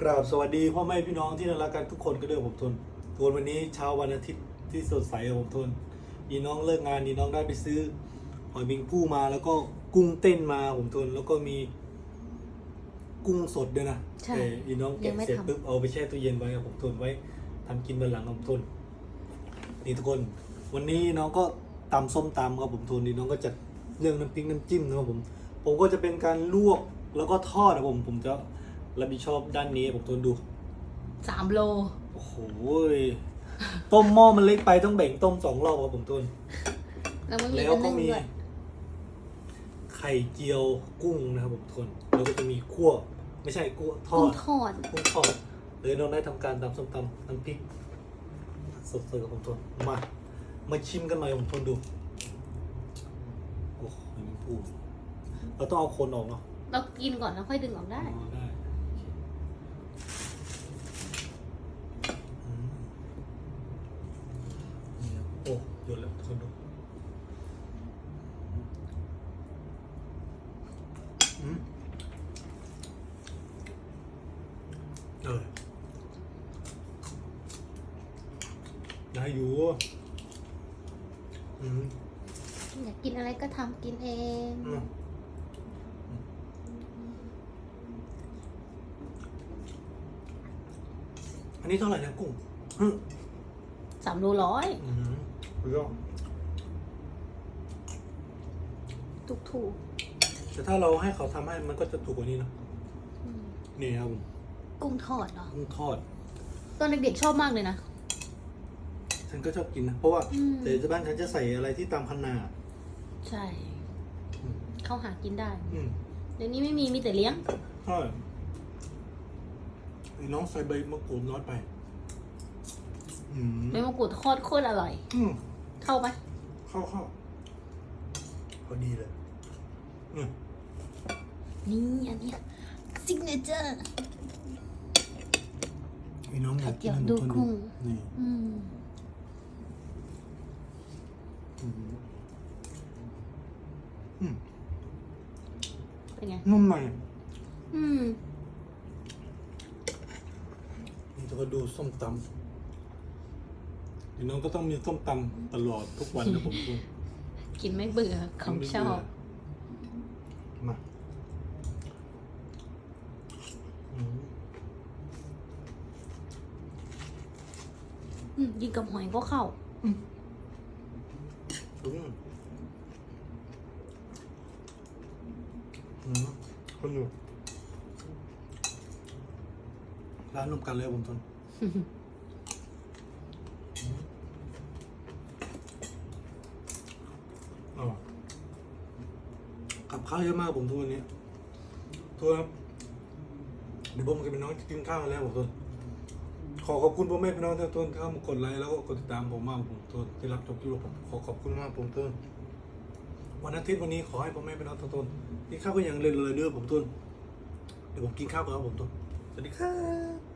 กราบสวัสดีพ่อแม่พี่น้องที่น่ารักกันทุกคนก็ด้วยผมทนทวนวันนี้เช้าวันอาทิตย์ที่สดใสของผมทนอีน้องเลิกงานอีน้องได้ไปซื้อหอยบิงผู้มาแล้วก็กุ้งเต้นมาผมทนแล้วก็มีกุ้งสดด้วยนะใช่แต่อีน้องยัแกะงไม่เสร็จทำปุ๊บเอาไปแช่ตู้เย็นไว้ครับผมทนไว้ทำกินวันหลังครับผมทนนี่ทุกคน วันนี้น้องก็ตำส้มตำครับผมทนนี่น้องก็จัดเรื่องน้ำพริกน้ำจิ้มนะครับผม ผมก็จะเป็นการลวกแล้วก็ทอดนะผมผมจะ รับผิดชอบด้านนี้ผมทนดูสามโล โอ้โหยต้มหม้อมันเล็กไปต้องแบ่งต้มสองรอบครับผมทนแล้วมันมีแล้วก็นึ่งมี ด้วยไข่เจียวกุ้งนะครับผมทนแล้วก็จะมีคั่วไม่ใช่คั่วทอกุ้งด ทอดกุ้งทอดเลยน้องได้ทำการตำส้มตำน้ำพริกสดๆกับผมทนมา มาชิมกันหน่อยผมทนดู โอ้โหมันพูดเราต้องเอาคนออกเนาะเรากินก่อนแล้วค่อยดึงออกได้ อ๋อได้อืมนี่ครับโอ้หยุ ดแล้วคนดูอืมเออได้อยู่อืมอยากกินอะไรก็ทำกินเอง อืมอันนี้เท่าไหร่นะกุ้งอืมสามโลร้อย อืม เยอะถูกถูกแต่ถ้าเราให้เขาทำให้มันก็จะถูกกว่านี้เนอะๆอืมนี่ครับผมกุ้งทอดเหรอ กุ้งทอด ตอนเด็กๆชอบมากเลยนะ ฉันก็ชอบกินนะ เพราะว่าอืม แต่ที่บ้านฉันจะใส่อะไรที่ตามคันนาใช่ อืมเข้าหากินได้ อืมเดี๋ยวนี้ไม่มีมีแต่เลี้ยง ใช่ไอ้น้องใส่ใบมะกรูดน้อยไป อืมใบมะกรูดทอดโคตรอร่อย อืม เข้าไหมเข้าเข้าพอดีเลยอืมนี่อันเนี้ยซิกเนเจอร์ไอ้น้องอยากกินไข่เจียวให้ดูทุกคนกุ้งนี่อืมอืมอืมเป็นไงนุ่มหน่อยอืมนี่จะก็ดูส้มตำ ไอ้น้องก็ต้องมีส้มตำตลอดทุกวันนะผมคุณกินไม่เบื่อของชอบมาอืมอืมกินกับหอยก็เข้าอืมอืมคนอยู่ร้านนมกันเลยผมทนอ๋อ กับข้าวเยอะมากผมทุกวันนี้ทุกคนครับเดี๋ยวผมกับพี่น้องกินข้าวกันแล้วผมทนขอขอบคุณพ่อแม่พี่น้องทุกท่านที่เข้ามากดไลค์แล้วก็กดติดตามผมมากผมทนที่รับชมคลิปผมขอขอบคุณมากผมทนวันอาทิตย์วันนี้ขอให้พ่อแม่พี่น้องทุกท่านกินข้าวก็อย่างเร็วๆเด้อผมทนเดี๋ยวผมกินข้าวก่อนครับผมทนสวัสดีครับ